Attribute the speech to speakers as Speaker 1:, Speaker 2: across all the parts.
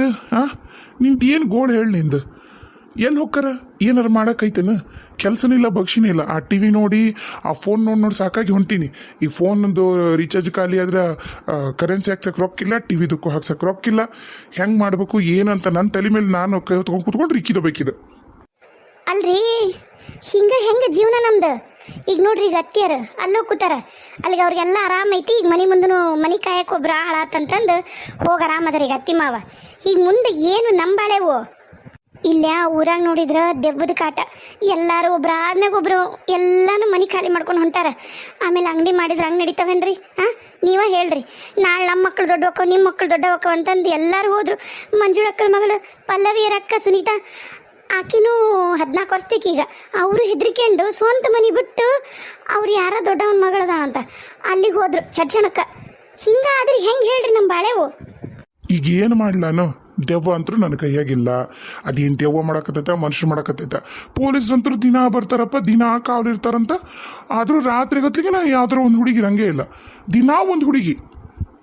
Speaker 1: ನಿಂದು, ಹಾಂ? ನಿಂದು ಏನು ಗೋಳು ಹೇಳಿ ನಿಂದು? ಎಲ್ಲಿ ಹೋಗ್ತಾರ ಏನಾರ ಮಾಡೋಕ್ಕೈತೇನು ಕೆಲಸನೂ ಇಲ್ಲ ಭಕ್ಷಿನೂ ಇಲ್ಲ ಆ ಟಿ ವಿ ನೋಡಿ, ಆ ಫೋನ್ ನೋಡಿ ನೋಡಿ ಸಾಕಾಗಿ ಹೊಂಟೀನಿ. ಈ ಫೋನಂದು ರೀಚಾರ್ಜ್ ಖಾಲಿ ಆದ್ರೆ ಕರೆನ್ಸಿ ಹಾಕ್ಸಕ್ಕೆ ರೊಕ್ಕಿಲ್ಲ ಟಿ ವಿದಕ್ಕೂ ಹಾಕ್ಸಕ್ಕೆ ರೊಕ್ಕಿಲ್ಲ ಹೆಂಗೆ ಮಾಡಬೇಕು, ಏನಂತ ನನ್ನ ತಲೆ ಮೇಲೆ ನಾನು ಕೈ ಹೊತ್ಕೊಂಡು ಕೂತ್ಕೊಂಡು ರಿಕ್ಕಿದ ಬೇಕಿದೆ.
Speaker 2: ಅಲ್ರಿ? ಹಿಂಗ ಹೆಂಗ ಜೀವನ ನಮ್ದು? ಈಗ ನೋಡ್ರಿ ಈಗ ಅತ್ತಿಯರು ಅಲ್ಲೋ ಕೂತಾರ. ಅಲ್ಲಿಗೆ ಅವ್ರಿಗೆಲ್ಲ ಆರಾಮ ಐತಿ. ಈಗ ಮನೆ ಮುಂದನು ಮನೆ ಕಾಯಕ್ಕೆ ಒಬ್ರು ಹಾಳಾತಂತಂದು ಹೋಗಿ ಆರಾಮ ಅದಾರ ಈಗ ಅತ್ತಿ ಮಾವ. ಈಗ ಮುಂದೆ ಏನು ನಂಬಾಳೆವು? ಇಲ್ಲ ಊರಾಗ ನೋಡಿದ್ರ ದೆವ್ವದ ಕಾಟ. ಎಲ್ಲಾರು ಒಬ್ರು ಆದ್ಮ್ಯಾಗ ಒಬ್ರು ಎಲ್ಲಾನು ಮನೆ ಖಾಲಿ ಮಾಡ್ಕೊಂಡು ಹೊಂಟಾರ. ಆಮೇಲೆ ಅಂಗಡಿ ಮಾಡಿದ್ರೆ ಹಂಗೆ ನಡಿತಾವೇನ್ರಿ? ಹಾಂ ನೀವ ಹೇಳ್ರಿ. ನಾಳೆ ನಮ್ಮ ಮಕ್ಳು ದೊಡ್ಡವಕ್ಕ ನಿಮ್ಮ ಮಕ್ಳು ದೊಡ್ಡವಕ್ಕ ಅಂತಂದು ಎಲ್ಲರೂ ಹೋದ್ರು. ಮಂಜುಳಕ್ಕಳ ಮಗಳು ಪಲ್ಲವಿ ಅಕ್ಕ ಸುನೀತಾ. ಆಕಿನೂ ಹದಿನಾಲ್ಕು ಈಗ ಅವರು ಹೆದರಿಕೊಂಡು ಸ್ವಂತ ಮನೆ ಬಿಟ್ಟು ಅವ್ರು ಯಾರ ದೊಡ್ಡವನ ಮಗಳದ ಅಂತ. ಅಲ್ಲಿಗೆ ಹೋದ್ರು ಚಡ್ಚಣಕ್ಕ ಹಿಂಗಾದ್ರೆ ಹೆಂಗೆ ಹೇಳ್ರಿ ನಮ್ಮ ಬಾಳೆವು?
Speaker 1: ಈಗ ಏನು ಮಾಡ್ಲಾನು? ದೆವ್ವ ಅಂತೂ ನನ್ನ ಕೈಯಾಗಿಲ್ಲ. ಅದೇನು ದೆವ್ವ ಮಾಡಕತ್ತೈತ ಮನುಷ್ಯ ಮಾಡಕತ್ತೈತ? ಪೊಲೀಸ್ ಅಂತೂ ದಿನ ಬರ್ತಾರಪ್ಪ, ದಿನ ಕಾವಲಿರ್ತಾರಂತ ಆದರೂ ರಾತ್ರಿ ಹೊತ್ತಿಗೆ ನಾ ಯಾವ್ದಾರ ಒಂದು ಹುಡುಗಿ ರಂಗೇ ಇಲ್ಲ. ದಿನ ಒಂದು ಹುಡುಗಿ.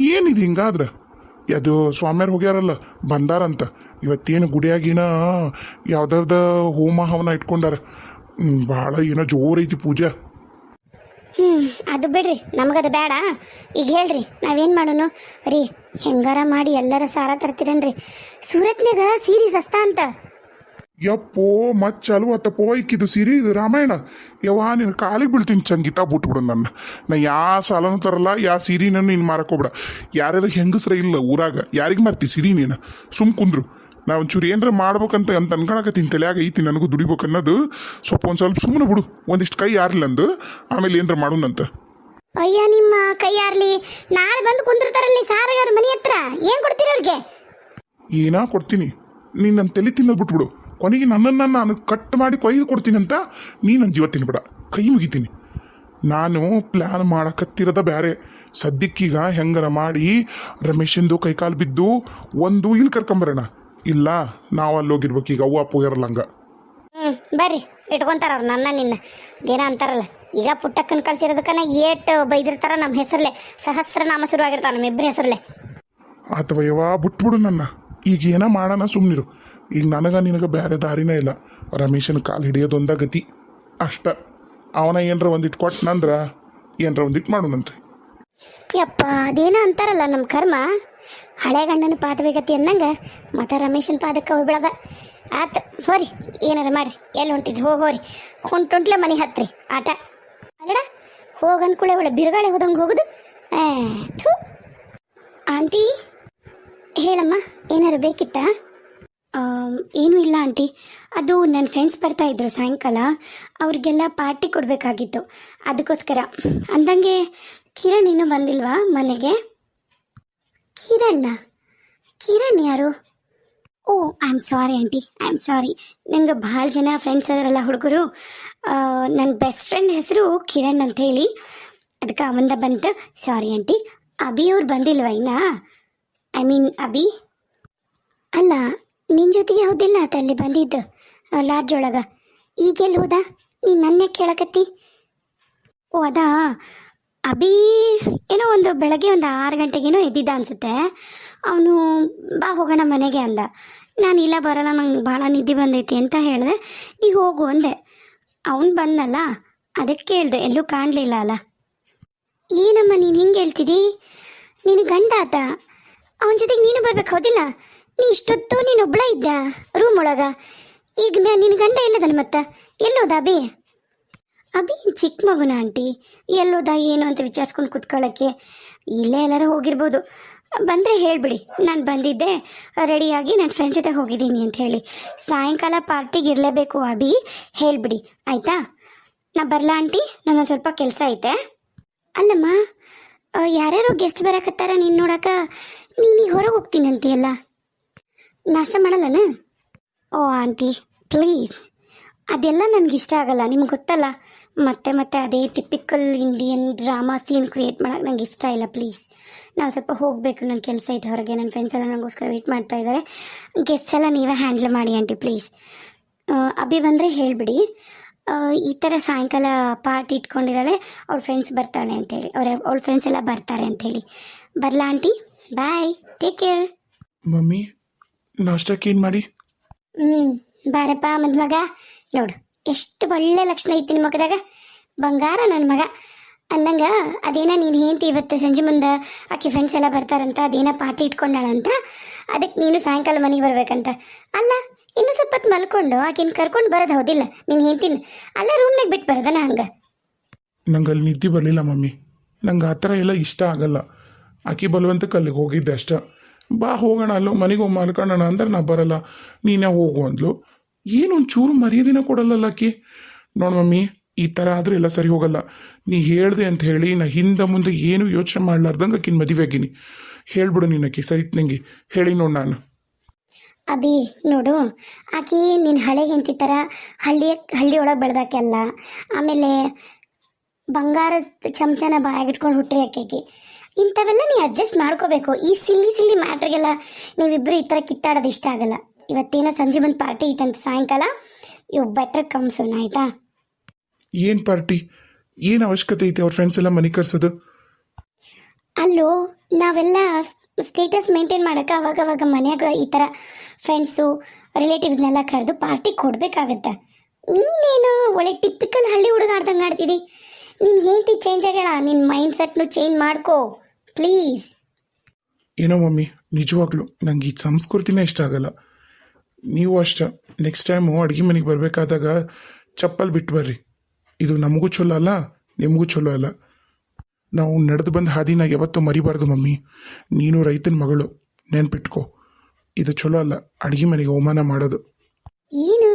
Speaker 1: ಏನಿದೆ ಹಿಂಗಾದ್ರೆ? ಅದು ಸ್ವಾಮಿಯರು ಹೋಗ್ಯಾರಲ್ಲ, ಬಂದಾರಂತ. ಇವತ್ತೇನು ಗುಡಿಯಾಗಿನ ಯಾವ್ದಾವ್ದ ಹೋಮ ಹವನ ಇಟ್ಕೊಂಡಾರ? ಬಹಳ ಭಾಳ ಏನೋ ಜೋರೈತಿ ಪೂಜೆ.
Speaker 2: ಹ್ಞೂ ಅದು ಬಿಡ್ರಿ ನಮಗದು ಬೇಡ. ಈಗ ಹೇಳ್ರಿ ನಾವೇನು ಮಾಡೋನು? ರೀ ಹೆಂಗಾರ ಮಾಡಿ ಎಲ್ಲರ ಸಾರ ತರ್ತೀರನ್ರಿ? ಸೂರತ್ನಾಗ ಸೀರೆ ಸಸ್ತಾ ಅಂತ.
Speaker 1: ಯಪ್ಪೋ ಮತ್ ಚಾಲು ಆತಪ್ಪೋ ಇಕ್ಕಿದು ಸಿರಿ ಇದು ರಾಮಾಯಣ. ಯವ್ವ ನೀನು ಕಾಲಿಗೆ ಬೀಳ್ತೀನಿ ಸಂಗೀತ ಬಿಟ್ಬಿಡು ನನ್ನ. ನಾ ಯಾ ಸಾಲನೂ ತರಲ್ಲ ಯಾ ಸಿರಿನ ನೀನು ಮಾರಕೋಬಿಡ ಯಾರ್ಯಾರು ಹೆಂಗಸ್ರ ಇಲ್ಲ ಊರಾಗ ಯಾರಿಗೆ ಮಾರ್ತಿ ಸಿರಿ ನೀನು? ಸುಮ್ ಕುಂದ್ರು. ನಾ ಒಂಚೂರು ಏನಾರ ಮಾಡ್ಬೇಕಂತ ಅಂತ ಅನ್ಕೊಳಕತ್ತೀನಿ ತಲೆಯಾಗ ಐತಿ ನನಗೂ ದುಡಿಬೇಕು ಅನ್ನೋದು. ಸ್ವಲ್ಪ ಒಂದು ಸ್ವಲ್ಪ ಸುಮ್ಮನೆ ಬಿಡು. ಒಂದಿಷ್ಟು ಕೈ ಯಾರಿಲ್ಲಂದು ಆಮೇಲೆ ಏನಾರ ಮಾಡೋಣಂತ
Speaker 2: ಅಯ್ಯ ನಿಮ್ಮ ಕೈಯಾರ್ಲಿ ನಾಳೆ ಬಂದು ಕುಂದಿರ್ತಾರಲ್ಲಿ ಸಾರಗಾರ ಮನೆ ಹತ್ರ. ಏನು ಕೊಡ್ತೀರಿ ಅವ್ರಿಗೆ?
Speaker 1: ಏನಾ ಕೊಡ್ತೀನಿ. ನೀನು ನನ್ನ ತಲೆ ತಿನ್ನೋದು ಬಿಟ್ಬಿಡು. ಕೊನೆಗೆ ನನ್ನನ್ನು ನಾನು ಕಟ್ ಮಾಡಿ ಕೊಯ್ದು ಕೊಡ್ತೀನಿ ಅಂತ ನೀ ನನ್ನ ಜೀವ ತಿನ್ಬಿಡ ಕೈ ಮುಗಿತೀನಿ. ನಾನು ಪ್ಲ್ಯಾನ್ ಮಾಡಕತ್ತಿರೋದ ಬೇರೆ ಸದ್ಯಕ್ಕೀಗ ಹೆಂಗರ ಮಾಡಿ ರಮೇಶಂದು ಕೈಕಾಲು ಬಿದ್ದು ಒಂದು ಇಲ್ಲಿ ಕರ್ಕೊಂಬರೋಣ. ಇಲ್ಲ ನಾವು ಅಲ್ಲಿ ಹೋಗಿರ್ಬೇಕು. ಈಗ ಅವ್ವ ಅಪ್ಪು ಇರಲ್ಲ ಹಂಗ.
Speaker 2: ಹ್ಞೂ ಬರ್ರಿ. ಇಟ್ಕೊಂತಾರ ಅವ್ರು ನನ್ನ ನಿನ್ನ. ಏನೋ ಅಂತಾರಲ್ಲ. ಈಗ ಪುಟ್ಟಕ್ಕನ ಕಳ್ಸಿರೋದಕ್ಕನ ಏಟ್ ಬೈದಿರ್ತಾರ ನಮ್ಮ ಹೆಸರಲ್ಲೇ ಸಹಸ್ರ ನಾಮ ಶುರುವಾಗಿರ್ತಾವ ನಮ್ಮ ಇಬ್ಬರ ಹೆಸರಲ್ಲೇ
Speaker 1: ಅಥವಾ ಯಾವ ಬಿಟ್ಬಿಡು ನನ್ನ. ಈಗ ಏನ ಮಾಡೋಣ ಸುಮ್ಮನಿರು ಈಗ ನನಗ ನಿನಗೆ ಬೇರೆ ದಾರಿನೇ ಇಲ್ಲ. ರಮೇಶನ ಕಾಲು ಹಿಡಿಯೋದೊಂದ ಗತಿ. ಅಷ್ಟ. ಅವನ ಏನರ ಒಂದಿಟ್ಟು ಕೊಟ್ಟನಂದ್ರ ಏನರ ಒಂದಿಟ್ಟು ಮಾಡೋಣಂತೆ
Speaker 2: ಯಪ್ಪ ಅದೇನೋ ಅಂತಾರಲ್ಲ ನಮ್ಮ ಕರ್ಮ? ಹಳೆ ಗಂಡನ ಪಾದವೇಗತಿ ಅನ್ನಂಗ ಮತ್ತೆ ರಮೇಶನ ಪಾದಕ್ಕೆ ಹೋಗ್ಬಿಡದ. ಆತು, ಹೋರಿ, ಏನಾರ ಮಾಡ್ರಿ, ಎಲ್ಲಿ ಹೊಂಟಿದ್ರಿ? ಹೋಗಿ ಹೋರಿ. ಹೊಂಟೊಂಟ್ಲೆ ಮನೆ ಹತ್ರಿ. ಆಟ ಅಲ್ಲಡ ಹೋಗಂದ್ಕೂಳೆ ಒಳ್ಳೆ ಬಿರುಗಾಳಿ ಹೋದಂಗೆ ಹೋಗುದು. ಥು. ಆಂಟಿ, ಹೇಳಮ್ಮ, ಏನಾರು ಬೇಕಿತ್ತಾ? ಏನೂ ಇಲ್ಲ ಆಂಟಿ. ಅದು ನನ್ನ ಫ್ರೆಂಡ್ಸ್ ಬರ್ತಾ ಇದ್ರು ಸಾಯಂಕಾಲ. ಅವ್ರಿಗೆಲ್ಲ ಪಾರ್ಟಿ ಕೊಡಬೇಕಾಗಿತ್ತು. ಅದಕ್ಕೋಸ್ಕರ. ಅಂದಂಗೆ ಕಿರಣ್ ಇನ್ನೂ ಬಂದಿಲ್ವಾ ಮನೆಗೆ? ಕಿರಣ್ಣ. ಕಿರಣ್ ಯಾರು? ಓ I am sorry aunty I am sorry ನಂಗೆ ಭಾಳ ಜನ ಫ್ರೆಂಡ್ಸ್ ಅದರಲ್ಲ ಹುಡುಗರು. ನನ್ನ ಬೆಸ್ಟ್ ಫ್ರೆಂಡ್ ಹೆಸರು ಕಿರಣ್ ಅಂತ ಹೇಳಿ. ಅದಕ್ಕೆ ಅವಂದ ಬಂತು. ಸಾರಿ ಆಂಟಿ ಅಭಿ ಅವ್ರು ಬಂದಿಲ್ವ ಇನ್ನ? I mean Abhi? ಅಲ್ಲ ನಿನ್ನ ಜೊತೆಗೆ ಹೌದಿಲ್ಲ ಆತ ಅಲ್ಲಿ ಬಂದಿದ್ದು ಲಾಡ್ಜ್ ಒಳಗೆ. ಈಗೆಲ್ಲಿ ಹೋದ? ನೀನು ನನ್ನೇ ಕೇಳಕತ್ತಿ? ಓ, ಅದಾ? ಅಭಿ ಏನೋ ಒಂದು ಬೆಳಗ್ಗೆ ಒಂದು ಆರು ಗಂಟೆಗೇನೋ ಎದ್ದಿದ್ದ ಅನ್ಸುತ್ತೆ. ಅವನು, ಬಾ ಹೋಗೋಣ ಮನೆಗೆ ಅಂದ. ನಾನು ಇಲ್ಲ ಬರೋಲ್ಲ, ನಂಗೆ ಭಾಳ ನಿದ್ದೆ ಬಂದೈತಿ ಅಂತ ಹೇಳಿದೆ. ನೀ ಹೋಗು ಅಂದೆ. ಅವನು ಬಂದಲ್ಲ. ಅದಕ್ಕೆ ಕೇಳಿದೆ, ಎಲ್ಲೂ ಕಾಣಲಿಲ್ಲ ಅಲ್ಲ. ಏನಮ್ಮ ನೀನು ಹಿಂಗೆ ಹೇಳ್ತಿದ್ದಿ ನಿನ್ನ ಗಂಡ ಆತ. ಅವನ ಜೊತೆಗೆ ನೀನು ಬರ್ಬೇಕು, ಹೌದಿಲ್ಲ? ನೀ ಇಷ್ಟೊತ್ತು ನೀನು ಒಬ್ಳ ಇದ್ದ ರೂಮ್ ಒಳಗ? ಈಗ ನಿನ್ನ ಗಂಡ ಎಲ್ಲದನ ಮತ್ತೆ? ಎಲ್ಲೋದಾ ಅಭಿ? ಅಭಿ ಚಿಕ್ಕ ಮಗುನ ಆಂಟಿ? ಎಲ್ಲೋದ ಏನು ಅಂತ ವಿಚಾರಿಸ್ಕೊಂಡು ಕುತ್ಕೊಳ್ಳೋಕ್ಕೆ ಇಲ್ಲೇ ಎಲ್ಲರೂ ಹೋಗಿರ್ಬೋದು. ಬಂದರೆ ಹೇಳಿಬಿಡಿ. ನಾನು ಬಂದಿದ್ದೆ. ರೆಡಿಯಾಗಿ ನನ್ನ ಫ್ರೆಂಡ್ಸ್ ಜೊತೆ ಹೋಗಿದ್ದೀನಿ ಅಂತ ಹೇಳಿ. ಸಾಯಂಕಾಲ ಪಾರ್ಟಿಗೆ ಇರಲೇಬೇಕು ಅಭಿ. ಹೇಳಿಬಿಡಿ. ಆಯಿತಾ? ನಾ ಬರಲಾ ಆಂಟಿ? ನನಗೆ ಸ್ವಲ್ಪ ಕೆಲಸ ಐತೆ. ಅಲ್ಲಮ್ಮ ಯಾರ್ಯಾರು ಗೆಸ್ಟ್ ಬರಕತ್ತಾರ ನೀನು ನೋಡಕ? ಈಗ ಹೊರಗೆ ಹೋಗ್ತೀನಿ ಅಂತೀಯಲ್ಲ ನಾಷ್ಟ ಮಾಡಲ್ಲನ? ಓ, ಆಂಟಿ ಪ್ಲೀಸ್ ಅದೆಲ್ಲ ನನಗೆ ಇಷ್ಟ ಆಗಲ್ಲ ನಿಮ್ಗೆ ಗೊತ್ತಲ್ಲ? ಮತ್ತೆ ಮತ್ತೆ ಅದೇ typical Indian drama scene create ಮಾಡೋಕೆ ನಂಗೆ ಇಷ್ಟ ಇಲ್ಲ ಪ್ಲೀಸ್ ನಾವು ಸ್ವಲ್ಪ ಹೋಗಬೇಕು ನನ್ನ ಕೆಲಸ ಇದೆ ಹೊರಗೆ ನನ್ನ ಫ್ರೆಂಡ್ಸ್ ಎಲ್ಲ ನನಗೋಸ್ಕರ ವೆಯ್ಟ್ ಮಾಡ್ತಾ ಇದ್ದಾರೆ ಗೆಸ್ಟ್ಸ್ ಎಲ್ಲ ನೀವೇ ಹ್ಯಾಂಡಲ್ ಮಾಡಿ ಆಂಟಿ ಪ್ಲೀಸ್ ಅಭಿ ಬಂದರೆ ಹೇಳಿಬಿಡಿ. ಈ ಥರ ಸಾಯಂಕಾಲ ಪಾರ್ಟಿ ಇಟ್ಕೊಂಡಿದ್ದಾಳೆ ಅವ್ರ ಫ್ರೆಂಡ್ಸ್ ಬರ್ತಾಳೆ ಅಂತೇಳಿ ಅವ್ರ ಅವ್ಳ ಫ್ರೆಂಡ್ಸ್ ಎಲ್ಲ ಬರ್ತಾರೆ ಅಂಥೇಳಿ ಬರಲಾ aunty bye take care
Speaker 1: mummy ನಾಷ್ಟಕ್ಕೆ ಏನು ಮಾಡಿ?
Speaker 2: ಹ್ಞೂ ಬಾರಪ್ಪ ಮದ್ ಮಗ ನೋಡು, ಎಷ್ಟು ಒಳ್ಳೆ ಲಕ್ಷಣ ಐತಿ ನಿಮ್ಮ ಮಗದಾಗ ಬಂಗಾರ ನನ್ನ ಮಗ. ಅಂದಂಗ ಅದೇನ ನೀನು ಹೇಂತಿ ಇವತ್ತು ಸಂಜೆ ಮುಂದೆ ಆಕೆ ಫ್ರೆಂಡ್ಸ್ ಎಲ್ಲ ಬರ್ತಾರಂತ, ಅದೇನ ಪಾರ್ಟಿ ಇಟ್ಕೊಂಡಾಳಂತ ಅದಕ್ಕೆ ನೀನು ಸಾಯಂಕಾಲ ಮನೆಗೆ ಬರ್ಬೇಕಂತ. ಅಲ್ಲ, ಇನ್ನು ಸ್ವಲ್ಪ ಮಲ್ಕೊಂಡು ಆಕಿನ ಕರ್ಕೊಂಡು ಬರೋದು ಹೌದಿಲ್ಲ, ನೀನು ಹೇಳ್ತೀನಿ ಅಲ್ಲ ರೂಮ್ನಾಗ ಬಿಟ್ಟು ಬರದನ ಹಂಗೆ?
Speaker 1: ನಂಗೆ ಅಲ್ಲಿ ನಿದ್ದೆ ಬರಲಿಲ್ಲ ಮಮ್ಮಿ. ನಂಗೆ ಆ ಥರ ಎಲ್ಲ ಇಷ್ಟ ಆಗಲ್ಲ. ಆಕಿ ಬಲವಂತಕ್ಕೆ ಅಲ್ಲಿಗೆ ಹೋಗಿದ್ದೆ ಅಷ್ಟ. ಬಾ ಹೋಗೋಣ, ಅಲ್ಲೋ ಮನೆಗೆ ಹೋಗಿ ಮಲ್ಕೊಳ್ಳೋಣ ಅಂದ್ರೆ ನಾ ಬರಲ್ಲ. ನೀನೇ ಹೋಗು ಅಂದ್ಲು. ಏನು ಒಂಚೂರು ಮರ್ಯಾದಿನ ಕೊಡಲ್ಲಲ್ಲ ಆಕಿ? ನೋಡು ಮಮ್ಮಿ, ಈ ಥರ ಆದರೆ ಎಲ್ಲ ಸರಿ ಹೋಗಲ್ಲ. ನೀ ಹೇಳ್ದೆ ಅಂತ ಹೇಳಿ, ನಾ ಹಿಂದೆ ಮುಂದೆ ಏನು ಯೋಚನೆ ಮಾಡ್ಲಾರ್ದಂಗೆ ಆಕಿನ ಮದುವೆ ಆಗಿನಿ. ಹೇಳ್ಬಿಡು ನೀನು ಆಕಿ, ಸರಿ ನಂಗೆ ಹೇಳಿ ನೋಡು ನಾನು.
Speaker 2: ಅಭಿ, ನೋಡು, ಆಕಿ ನಿನ್ನ ಹಳೆ ಹೆಂಡತಿ ಥರ ಹಳ್ಳಿ ಹಳ್ಳಿ ಒಳಗೆ ಬೆಳ್ದಾಕೆ ಅಲ್ಲ. ಆಮೇಲೆ ಬಂಗಾರದ ಚಮಚನ ಬಾಯಾಗಿಟ್ಕೊಂಡು ಹುಟ್ಟ್ರಿ ಆಕೆಗೆ ಇಂಥವೆಲ್ಲ ನೀ ಅಡ್ಜಸ್ಟ್ ಮಾಡ್ಕೋಬೇಕು. ಈ ಸಿಲ್ಲಿ ಸಿಲ್ಲಿ ಮ್ಯಾಟ್ರಿಗೆಲ್ಲ ನೀವಿಬ್ಬರು ಈ ಥರ ಕಿತ್ತಾಡೋದು ಇಷ್ಟ ಆಗಲ್ಲ. ಇವತ್ತೇನೋ ಸಂಜೆ ಬಂದು ಪಾರ್ಟಿ ಐತಂತ ಸಾಯಂಕಾಲ? ಇವು ಬೆಟ್ರ್ ಕಮ್ಸೋಣ ಆಯ್ತಾ?
Speaker 1: ಏನು ಪಾರ್ಟಿ ಏನು ಅವಶ್ಯಕತೆ ಐತೆ ಅವ್ರ ಫ್ರೆಂಡ್ಸ್ ಎಲ್ಲ ಮನೆ ಕರ್ಸೋದು?
Speaker 2: ಅಲ್ಲೋ ನಾವೆಲ್ಲ ಸ್ಟೇಟಸ್ ಮೇಂಟೈನ್ ಮಾಡೋಕೆ ಅವಾಗ ಅವಾಗ ಮನ್ಯಾಗ ಈ ಥರ ಫ್ರೆಂಡ್ಸು ರಿಲೇಟಿವ್ಸ್ನೆಲ್ಲ ಕರೆದು ಪಾರ್ಟಿ ಕೊಡಬೇಕಾಗತ್ತೆ? ನೀನೇನು ಒಳ್ಳೆ ಟಿಪಿಕಲ್ ಹಳ್ಳಿ ಹುಡುಗ ಆಡ್ದಂಗೆ ಆಡ್ತಿದಿ? ನೀನು ಹೇಳ್ತಿ ಚೇಂಜ್ ಆಗ್ಯಾಳ ನಿನ್ನ ಮೈಂಡ್ ಸೆಟ್ನು ಚೇಂಜ್ ಮಾಡ್ಕೋ ಪ್ಲೀಸ್
Speaker 1: ಏನೋ ಮಮ್ಮಿ ನಿಜವಾಗ್ಲೂ ನಂಗೆ ಈ ಸಂಸ್ಕೃತಿನೇ ಇಷ್ಟ ಆಗಲ್ಲ. ನೀವು ಅಷ್ಟ. ನೆಕ್ಸ್ಟ್ ಟೈಮು ಅಡುಗೆ ಮನೆಗೆ ಬರಬೇಕಾದಾಗ ಚಪ್ಪಲ್ ಬಿಟ್ಟು ಬರ್ರಿ. ಇದು ನಮಗೂ ಚಲೋ ಅಲ್ಲ, ನಿಮಗೂ ಚಲೋ ಅಲ್ಲ. ನಾವು ನಡೆದು ಬಂದ ಹಾದಿನ ಯಾವತ್ತೂ ಮರಿಬಾರ್ದು ಮಮ್ಮಿ. ನೀನು ರೈತನ ಮಗಳು, ನೆನ್ಪಿಟ್ಕೋ. ಇದು ಚಲೋ ಅಲ್ಲ, ಅಡುಗೆ ಮನೆಗೆ ಅವಮಾನ ಮಾಡೋದು.
Speaker 2: ಏನು?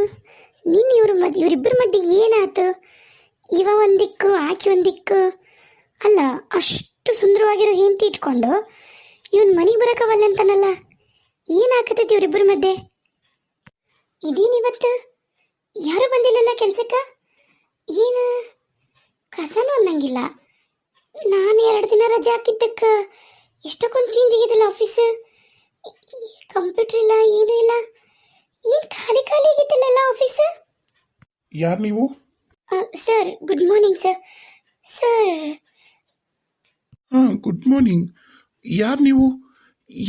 Speaker 2: ನೀನು ಇವ್ರ ಮದ್ ಇವರಿಬ್ಬರ ಮಧ್ಯೆ ಏನಾಯ್ತು? ಇವ ಒಂದಿಕ್ಕು ಆಕೆ ಒಂದಿಕ್ಕು ಅಲ್ಲ, ಅಷ್ಟು ಸುಂದರವಾಗಿರೋ ಹೆಂಡತಿ ಇಟ್ಕೊಂಡು ಇವನ್ ಮನೆಗೆ ಬರೋಕವಲ್ಲ ಅಂತಾನಲ್ಲ ಏನಾಗತೈತಿ ಇವರಿಬ್ಬರ ಮಧ್ಯೆ? ಇದೇನಿವತ್ತು? ಯಾರು ಬಂದಿಲ್ಲಲ್ಲ ಕೆಲ್ಸಕ್ಕ? ಏನು? ಕಸನೂ ಅನ್ನಂಗಿಲ್ಲ. ನಾನು ಎರಡು ದಿನ ರಜೆ ಹಾಕಿದ್ದಕ್ಕೆ. ಎಷ್ಟೊಂದು ಚೇಂಜ್ ಆಗಿದೆಲ್ಲ ಆಫೀಸ್ ಕಂಪ್ಯೂಟರ್ ಇಲ್ಲ ಏನೂ ಇಲ್ಲ. ಏನು ಖಾಲಿ ಖಾಲಿ ಆಗಿದ್ದಲ್ಲ ಆಫೀಸ್
Speaker 1: ಯಾರು ನೀವು?
Speaker 2: Sir good morning sir sir
Speaker 1: ಹಾಂ ಗುಡ್ ಮಾರ್ನಿಂಗ್ ಯಾರು ನೀವು?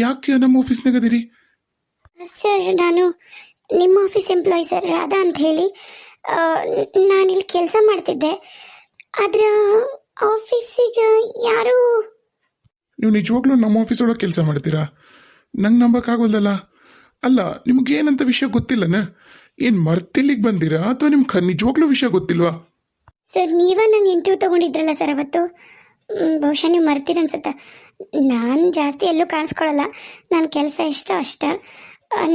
Speaker 1: ಯಾಕೆ ನಮ್ಮ ಆಫೀಸ್ನಾಗ ಅದೀರಿ
Speaker 2: ಸರ್ ನಾನು ನಿಮ್ಮ ಆಫೀಸ್ ಎಂಪ್ಲಾಯಿ ಸರ್ ರಾಧಾ ಅಂತ ಹೇಳಿ ನಾನಿಲ್ಲಿ ಕೆಲಸ ಮಾಡ್ತಿದ್ದೆ. ಆದ್ರೆ ಆಫೀಸಿಗೆ ಯಾರು?
Speaker 1: ನೀವು ನಿಜವಾಗ್ಲೂ ನಮ್ಮ ಆಫೀಸ್ ಒಳಗೆ ಕೆಲಸ ಮಾಡ್ತೀರಾ? ನಂಗೆ ನಂಬಕ್ಕಾಗೋಲ್ದಲ್ಲ? ಅಲ್ಲ ನಿಮಗೇನಂತ ವಿಷಯ ಗೊತ್ತಿಲ್ಲನ? ಏನು ಮರ್ತಿಲ್ಲಿಗೆ ಬಂದಿರಾ ಅಥವಾ ನಿಮ್ಗೆ ನಿಜವಾಗ್ಲೂ ವಿಷಯ ಗೊತ್ತಿಲ್ವಾ?
Speaker 2: ಸರ್ ನೀವೇ ನಂಗೆ ಇಂಟರ್ವ್ಯೂ ತಗೊಂಡಿದ್ರಲ್ಲ ಸರ್ ಅವತ್ತು? ಬಹುಶಃ ನೀವು ಮರ್ತೀರ ಅನ್ಸುತ್ತೆ. ನಾನು ಜಾಸ್ತಿ ಎಲ್ಲೂ ಕಾಣಿಸ್ಕೊಳ್ಳಲ್ಲ ನನ್ನ ಕೆಲಸ ಎಷ್ಟೋ ಅಷ್ಟ.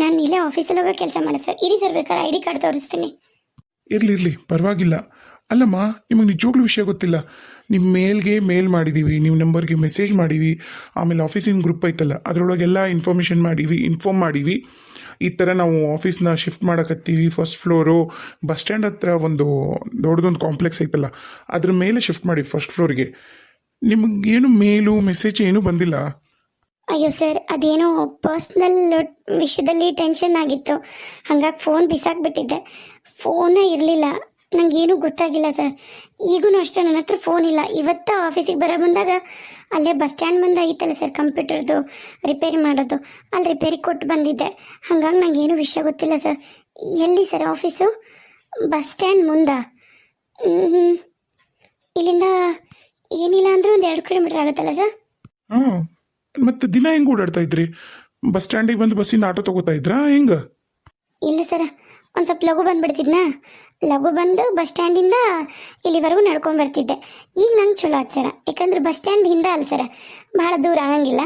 Speaker 2: ನಾನು ಇಲ್ಲೇ ಆಫೀಸಲ್ಲಿ ಹೋಗೋ ಕೆಲಸ ಮಾಡಿ ಸರ್ ಇರಿ ಸರ್ ಬೇಕಾದ್ರೆ ಐ ಡಿ ಕಾರ್ಡ್ ತೋರಿಸ್ತೀನಿ.
Speaker 1: ಇರಲಿ ಇರಲಿ, ಪರವಾಗಿಲ್ಲ. ಅಲ್ಲಮ್ಮ, ನಿಮಗೆ ನಿಜವಾಗ್ಲೂ ವಿಷಯ ಗೊತ್ತಿಲ್ಲ. ನಿಮ್ಮ ಮೇಲ್ಗೆ ಮೇಲ್ ಮಾಡಿದ್ದೀವಿ ನಿಮ್ಮ ನಂಬರ್ಗೆ ಮೆಸೇಜ್ ಮಾಡೀವಿ ಆಮೇಲೆ ಆಫೀಸಿನ ಗ್ರೂಪ್ ಐತಲ್ಲ, ಅದರೊಳಗೆಲ್ಲ ಇನ್ಫಾರ್ಮೇಷನ್ ಮಾಡೀವಿ ಇನ್ಫಾರ್ಮ್ ಮಾಡೀವಿ ಈ ಥರ ನಾವು ಆಫೀಸ್ನ ಶಿಫ್ಟ್ ಮಾಡಕತ್ತೀವಿ ಫಸ್ಟ್ ಫ್ಲೋರು ಬಸ್ ಸ್ಟ್ಯಾಂಡ್ ಹತ್ರ ಒಂದು ದೊಡ್ಡದೊಂದು ಕಾಂಪ್ಲೆಕ್ಸ್ ಐತಲ್ಲ, ಅದ್ರ ಮೇಲೆ ಶಿಫ್ಟ್ ಮಾಡಿ ಫಸ್ಟ್ ಫ್ಲೋರ್ಗೆ ನಿಮಗೇನು ಮೇಲು ಮೆಸೇಜ್ ಏನೂ ಬಂದಿಲ್ಲ.
Speaker 2: ಅಯ್ಯೋ ಸರ್, ಅದೇನೋ ಪರ್ಸ್ನಲ್ ವಿಷಯದಲ್ಲಿ ಟೆನ್ಷನ್ ಆಗಿತ್ತು. ಹಾಗಾಗಿ ಫೋನ್ ಬಿಸಾಕ್ಬಿಟ್ಟಿದ್ದೆ. ಫೋನೇ ಇರಲಿಲ್ಲ. ನನಗೇನು ಗೊತ್ತಾಗಿಲ್ಲ ಸರ್. ಈಗೂ ಅಷ್ಟೇ, ನನ್ನ ಹತ್ರ ಫೋನ್ ಇಲ್ಲ. ಇವತ್ತ ಆಫೀಸಿಗೆ ಬರೋ ಬಂದಾಗ ಅಲ್ಲೇ ಬಸ್ ಸ್ಟ್ಯಾಂಡ್ ಮುಂದೆ ಐತಲ್ಲ ಸರ್ ಕಂಪ್ಯೂಟರ್ದು ರಿಪೇರಿ ಮಾಡೋದು. ಅಲ್ಲಿ ರಿಪೇರಿ ಕೊಟ್ಟು ಬಂದಿದ್ದೆ. ಹಾಗಾಗಿ ನನಗೇನು ವಿಷಯ ಗೊತ್ತಿಲ್ಲ ಸರ್. ಎಲ್ಲಿ ಸರ್ ಆಫೀಸು ಬಸ್ ಸ್ಟ್ಯಾಂಡ್ ಮುಂದ. ಇಲ್ಲಿಂದ ಏನಿಲ್ಲ ಅಂದರೂ ಒಂದು ಎರಡು ಕಿಲೋಮೀಟ್ರ್ ಆಗುತ್ತಲ್ಲ ಸರ್?
Speaker 1: ಹಾಂ ಮತ್ತು ದಿನ ಹೆಂಗ್ ಓಡಾಡ್ತಾ ಇದ್ರಿ? ಬಸ್ ಸ್ಟ್ಯಾಂಡಿಗೆ ಬಂದು ಬಸ್ಸಿಂದ ಆಟೋ ತಗೋತಾ ಇದ್ರಾ? ಹೆಂಗೆ?
Speaker 2: ಇಲ್ಲ ಸರ್, ಒಂದು ಸ್ವಲ್ಪ ಲಘು ಬಂದ್ಬಿಡ್ತಿದ್ನಾ? ಲಘು ಬಂದು ಬಸ್ ಸ್ಟ್ಯಾಂಡಿಂದ ಇಲ್ಲಿವರೆಗೂ ನಡ್ಕೊಂಡು ಬರ್ತಿದ್ದೆ. ಈಗ ನಂಗೆ ಚಲೋ ಆತ್ ಸರ. ಯಾಕಂದ್ರೆ ಬಸ್ ಸ್ಟ್ಯಾಂಡ್ ಹಿಂದೆ ಅಲ್ಲ ಸರ. ಭಾಳ ದೂರ ಆಗಂಗಿಲ್ಲ.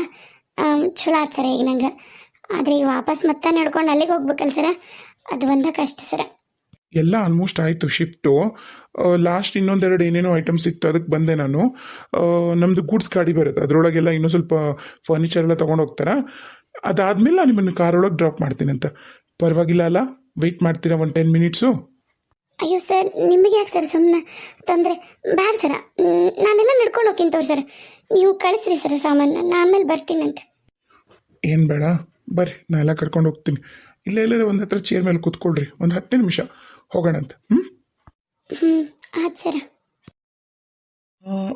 Speaker 2: ಚಲೋ ಆತ್ ಸರ ಈಗ ನಂಗೆ. ಆದರೆ ಈಗ ವಾಪಸ್ ಮತ್ತೆ ನಡ್ಕೊಂಡು ಅಲ್ಲಿಗೆ ಹೋಗ್ಬೇಕಲ್ಲ ಸರ. ಅದು ಒಂದ ಕಷ್ಟ ಸರ.
Speaker 1: ಎಲ್ಲ ಆಲ್ಮೋಸ್ಟ್ ಆಯಿತು ಶಿಫ್ಟು ಲಾಸ್ಟ್ ಇನ್ನೊಂದೆರಡು ಏನೇನೋ ಐಟಮ್ಸ್ ಇತ್ತು ಅದಕ್ಕೆ ಬಂದೆ ನಾನು. ನಮ್ಮದು ಗೂಡ್ಸ್ ಗಾಡಿ ಬರುತ್ತೆ ಅದರೊಳಗೆಲ್ಲ ಇನ್ನೂ ಸ್ವಲ್ಪ ಫರ್ನಿಚರ್ ಎಲ್ಲ ತೊಗೊಂಡು ಹೋಗ್ತಾರಾ? ಅದಾದಮೇಲೆ ನಾನು ನಿಮ್ಮನ್ನು ಕಾರೊಳಗೆ ಡ್ರಾಪ್ ಮಾಡ್ತೀನಿ ಅಂತ. ಪರವಾಗಿಲ್ಲ ಅಲ್ಲ ವೆಯ್ಟ್ ಮಾಡ್ತೀರಾ ಒಂದು ಟೆನ್ ಮಿನಿಟ್ಸು
Speaker 2: ಅಯ್ಯೋ ಸರ್ ನಿಮಗೆ ಯಾಕೆ ಸರ್ ಸುಮ್ಮನೆ ತೊಂದರೆ? ಬ್ಯಾಡ ಸರ ನಾನೆಲ್ಲ ನಡ್ಕೊಂಡು ಹೋಗ್ತೀನಿ ತೋರಿ ಸರ್. ನೀವು ಕಳಿಸ್ರಿ ಸರ್ ಸಾಮಾನು ನಾನು ಆಮೇಲೆ ಬರ್ತೀನಂತ
Speaker 1: ಏನು ಬೇಡ ಬರ್ರಿ ನಾ ಎಲ್ಲ ಕರ್ಕೊಂಡು ಹೋಗ್ತೀನಿ. ಇಲ್ಲೇ ಇಲ್ಲ ಒಂದು ಹತ್ರ ಚೇರ್ ಮೇಲೆ ಕೂತ್ಕೊಳ್ರಿ ಒಂದು ಹತ್ತು ನಿಮಿಷ. ಹೋಗೋಣ ಅಂತ ಹ್ಞೂ
Speaker 2: ಹ್ಞೂ ಆಯ್ತು ಸರ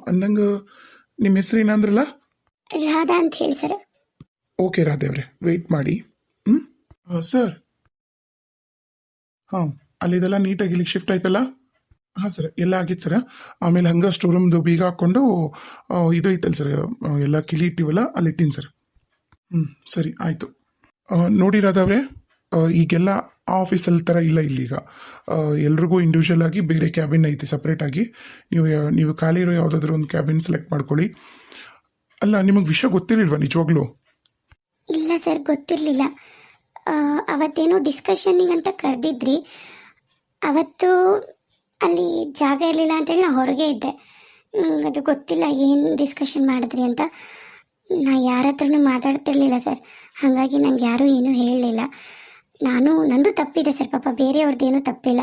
Speaker 1: ಅಂದಂಗೆ ನಿಮ್ಮ ಹೆಸರು ಏನಂದ್ರಲ್ಲ?
Speaker 2: ರಾಧಾ ಅಂತ ಹೇಳಿ ಸರ್.
Speaker 1: ಓಕೆ ರಾಧೇವ್ರೆ ವೆಯ್ಟ್ ಮಾಡಿ. ಹ್ಞೂ ಸರ್ ಹಾಂ ಅಲ್ಲಿ ಇದೆಲ್ಲ ನೀಟಾಗಿ ಇಲ್ಲಿಗೆ ಶಿಫ್ಟ್ ಆಯ್ತಲ್ಲ? ಹಾಂ ಸರ್ ಎಲ್ಲ ಆಗಿತ್ತು ಸರ್. ಆಮೇಲೆ ಹಂಗೆ ಸ್ಟೋರ್ ರೂಮ್ದು ಬೀಗ ಹಾಕೊಂಡು ಆ, ಇದು ಐತಲ್ಲ ಸರ್ ಎಲ್ಲ ಕಿಲಿ ಇಟ್ಟಿವಲ್ಲ ಅಲ್ಲಿ ಇಟ್ಟಿನಿ ಸರ್. ಹ್ಞೂ ಸರಿ ಆಯಿತು. ನೋಡಿರೋದವ್ರೆ ಈಗೆಲ್ಲ ಆಫೀಸಲ್ಲಿ ಥರ ಇಲ್ಲ ಇಲ್ಲೀಗ. ಎಲ್ರಿಗೂ ಇಂಡಿವಿಜುವಲ್ ಆಗಿ ಬೇರೆ ಕ್ಯಾಬಿನ್ ಐತಿ ಸಪ್ರೇಟಾಗಿ ನೀವು ನೀವು ಖಾಲಿ ಇರೋ ಯಾವುದಾದ್ರೂ ಒಂದು ಕ್ಯಾಬಿನ್ ಸೆಲೆಕ್ಟ್ ಮಾಡ್ಕೊಳ್ಳಿ. ಅಲ್ಲ, ನಿಮಗೆ ವಿಷಯ ಗೊತ್ತಿರಲಿಲ್ವಾ ನಿಜವಾಗ್ಲೂ?
Speaker 2: ಇಲ್ಲ ಸರ್, ಗೊತ್ತಿರಲಿಲ್ಲ. ಅವತ್ತೇನೋ ಡಿಸ್ಕಷನ್ನಿಗೆ ಅಂತ ಕರೆದಿದ್ರಿ. ಅವತ್ತು ಅಲ್ಲಿ ಜಾಗ ಇರಲಿಲ್ಲ ಅಂತೇಳಿ ನಾ ಹೊರಗೆ ಇದ್ದೆ. ಅದು ಗೊತ್ತಿಲ್ಲ, ಏನು ಡಿಸ್ಕಷನ್ ಮಾಡಿದ್ರಿ ಅಂತ. ನಾ ಯಾರ ಹತ್ರನೂ ಮಾತಾಡ್ತಿರ್ಲಿಲ್ಲ ಸರ್. ಹಾಗಾಗಿ ನಂಗೆ ಯಾರೂ ಏನೂ ಹೇಳಲಿಲ್ಲ. ನಾನು ನಂದು ತಪ್ಪಿದೆ ಸರ್ ಪಾಪ ಬೇರೆಯವ್ರದ್ದೇನೂ ತಪ್ಪಿಲ್ಲ.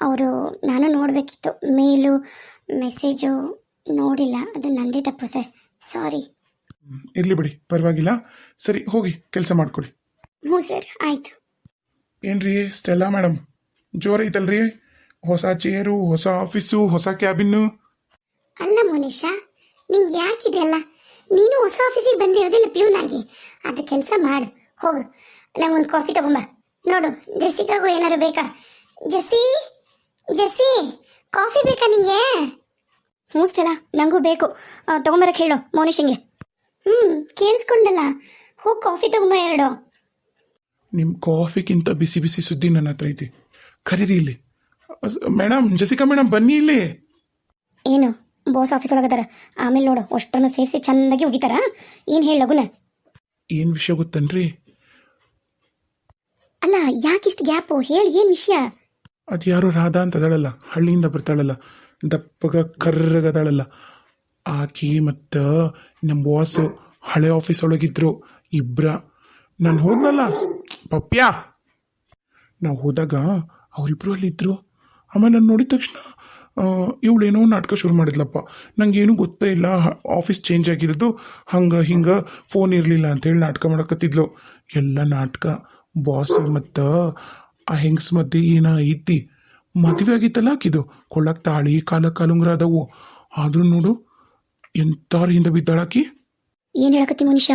Speaker 2: ಅವರು ನಾನು ನೋಡಬೇಕಿತ್ತು. ಮೇಲು ಮೆಸೇಜು ನೋಡಿಲ್ಲ. ಅದು ನಂದೇ ತಪ್ಪು ಸರ್. ಸಾರಿ.
Speaker 1: ಇರಲಿ ಬಿಡಿ ಪರವಾಗಿಲ್ಲ. ಸರಿ ಹೋಗಿ ಕೆಲಸ ಮಾಡ್ಕೊಳ್ಳಿ
Speaker 2: ಹ್ಞೂ ಸರ್ ಆಯಿತು.
Speaker 1: ಏನ್ರಿ ಸ್ಟೆಲ್ಲಾ ಮೇಡಮ್ ಜೋರ್ ಐತಲ್ರಿ? ಹೊಸ ಚೇರು ಹೊಸ ಆಫೀಸು ಹೊಸ ಕ್ಯಾಬಿನ್ನು?
Speaker 2: ಅಲ್ಲ ಮೋನಿಶಾ ನಿಂಗೆ ಯಾಕಿದೆಲ್ಲ ನೀನು ಹೊಸ ಆಫೀಸಿಗೆ ಬಂದಿರೋದಿಲ್ಲ ಪ್ಯೂನ್ ಆಗಿ ಅದು ಕೆಲಸ ಮಾಡು. ಹೋಗು. ನಂಗೊಂದು ಕಾಫಿ ತಗೊಂಬ ನೋಡು ಜೆಸ್ಸಿಗಾಗೂ ಏನಾರು ಬೇಕಾ? ಜೆಸ್ಸಿ ಜೆಸ್ಸಿ ಕಾಫಿ ಬೇಕಾ ನಿಂಗೆ? ಹ್ಞೂ ಸ್ಟೆಲ್ಲ ನಂಗೂ ಬೇಕು. ತಗೊಂಬರಕ್ಕೆ ಹೇಳು ಮೋನಿಶಂಗೆ ಹ್ಞೂ ಕೇಳಿಸ್ಕೊಂಡಲ್ಲ. ಹೋಗಿ ಕಾಫಿ ತಗೊಂಬ ಎರಡು.
Speaker 1: ನಿಮ್ಮ ಕಾಫಿಗಿಂತ ಬಿಸಿ ಬಿಸಿ ಸುದ್ದಿ ನನ್ನ ಹತ್ರ ಐತಿ. ಕರೀರಿ ಇಲ್ಲಿ. ಮೇಡಮ್ ಜಸಿಕಾ ಮೇಡಮ್ ಬನ್ನಿ ಇಲ್ಲಿ.
Speaker 2: ಏನು ಬಾಸ್ ಆಫೀಸ್ ಒಳಗದಾರ? ಆಮೇಲೆ ನೋಡು ಅಷ್ಟನ್ನು ಸೇರಿಸಿ ಚಂದಾಗಿ ಹೋಗಿತಾರ? ಏನು ಹೇಳು ಲಗುನ?
Speaker 1: ಏನು ವಿಷಯ ಗೊತ್ತನ್ರಿ?
Speaker 2: ಅಲ್ಲ, ಯಾಕಿಷ್ಟು ಗ್ಯಾಪ್? ಹೇಳಿ, ಏನು ವಿಷಯ?
Speaker 1: ಅದು ಯಾರು ರಾಧಾ ಅಂತ ಅದಳಲ್ಲ, ಹಳ್ಳಿಯಿಂದ ಬರ್ತಾಳಲ್ಲ, ದಪ್ಪಗ ಕರ್ರಗದಾಳಲ್ಲ ಆಕಿ ಮತ್ತು ನಮ್ಮ ಬಾಸ್ ಹಳೆ ಆಫೀಸ್ ಒಳಗಿದ್ರು, ಇಬ್ರ. ನಾನು ಹೋದ್ನಲ್ಲ ಪಪ್ಯ ನಾವು ಹೋದಾಗ ಅಲ್ಲಿ ಅಲ್ಲಿದ್ದರು ಆಮೇಲೆ ನಾನು ನೋಡಿದ ತಕ್ಷಣ ಇವಳೇನೋ ನಾಟಕ ಶುರು ಮಾಡಿದ್ಲಪ್ಪ. ನಂಗೇನು ಗೊತ್ತೇ ಇಲ್ಲ ಆಫೀಸ್ ಚೇಂಜ್ ಆಗಿರೋದು, ಹಂಗೆ ಹಿಂಗೆ ಫೋನ್ ಇರಲಿಲ್ಲ ಅಂತೇಳಿ ನಾಟಕ ಮಾಡಕತ್ತಿದ್ಲು. ಎಲ್ಲ ನಾಟಕ ಬಾಸ್ ಮತ್ತು ಆ ಹೆಂಗ್ಸ್ ಮಧ್ಯೆ ಏನ ಐತಿ? ಮದುವೆ ಆಗಿತ್ತಲ್ಲ ಆಕಿದು. ಕೊಳ್ಳಕ್ಕೆ ತಾಳಿ ಕಾಲ ಕಾಲುಂಗ್ರ ಅದಾವು ಆದ್ರೂ ನೋಡು, ಎಂತಾರ ಹಿಂದೆ ಬಿದ್ದಾಳಾಕಿ
Speaker 2: ಏನು ಹೇಳಕತ್ತಿ ಮನುಷ್ಯ?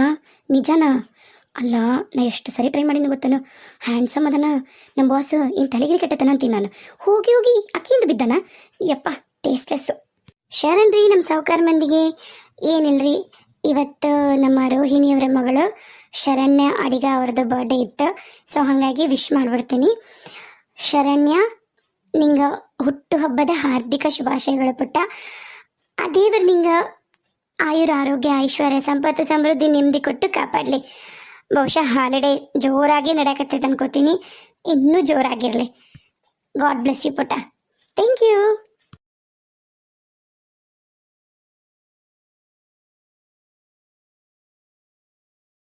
Speaker 2: ನಿಜಾನ? ಅಲ್ಲ, ನಾ ಎಷ್ಟು ಸರಿ ಟ್ರೈ ಮಾಡೀನಿ ಗೊತ್ತಲ್ಲ ಹ್ಯಾಂಡ್ಸಮ್ ಅದನ. ನಮ್ಮ ಬಾಸ್ ಏನು ತಲೆಗೆ ಕೆಟ್ಟತನ ಅಂತೀನಿ ನಾನು. ಹೋಗಿ ಹೋಗಿ ಅಕ್ಕಿಯಿಂದ ಬಿದ್ದಾನ? ಯಪ್ಪ ಟೇಸ್ಟ್ಲೆಸ್ಸು ಶರಣ್ ರೀ ನಮ್ಮ ಸಾವುಕಾರ ಮಂದಿಗೆ. ಏನಿಲ್ರಿ? ಇವತ್ತು ನಮ್ಮ ರೋಹಿಣಿಯವರ ಮಗಳು ಶರಣ್ಯ ಅಡಿಗ ಅವ್ರದ್ದು ಬರ್ಡೇ ಇತ್ತು. ಸೊ ಹಾಗಾಗಿ ವಿಶ್ ಮಾಡ್ಬಿಡ್ತೀನಿ. ಶರಣ್ಯ, ನಿಂಗ ಹುಟ್ಟು ಹಬ್ಬದ ಹಾರ್ದಿಕ ಶುಭಾಶಯಗಳು ಪುಟ್ಟ. ಆ ದೇವರು ನಿಂಗ ಆಯುರ ಆರೋಗ್ಯ, ಐಶ್ವರ್ಯ, ಸಂಪತ್ತು, ಸಮೃದ್ಧಿ ನೆಮ್ಮದಿ ಕೊಟ್ಟು ಕಾಪಾಡಲಿ. ಬಹುಶಃ ಹಾಲಿಡೇ ಜೋರಾಗಿ ನಡೆಯಕತ್ತೈತೆ ಅನ್ಕೋತೀನಿ ಇನ್ನೂ ಜೋರಾಗಿರಲಿ. ಗಾಡ್ ಬ್ಲೆಸ್ ಯು ಪುಟ್ಟ. Thank you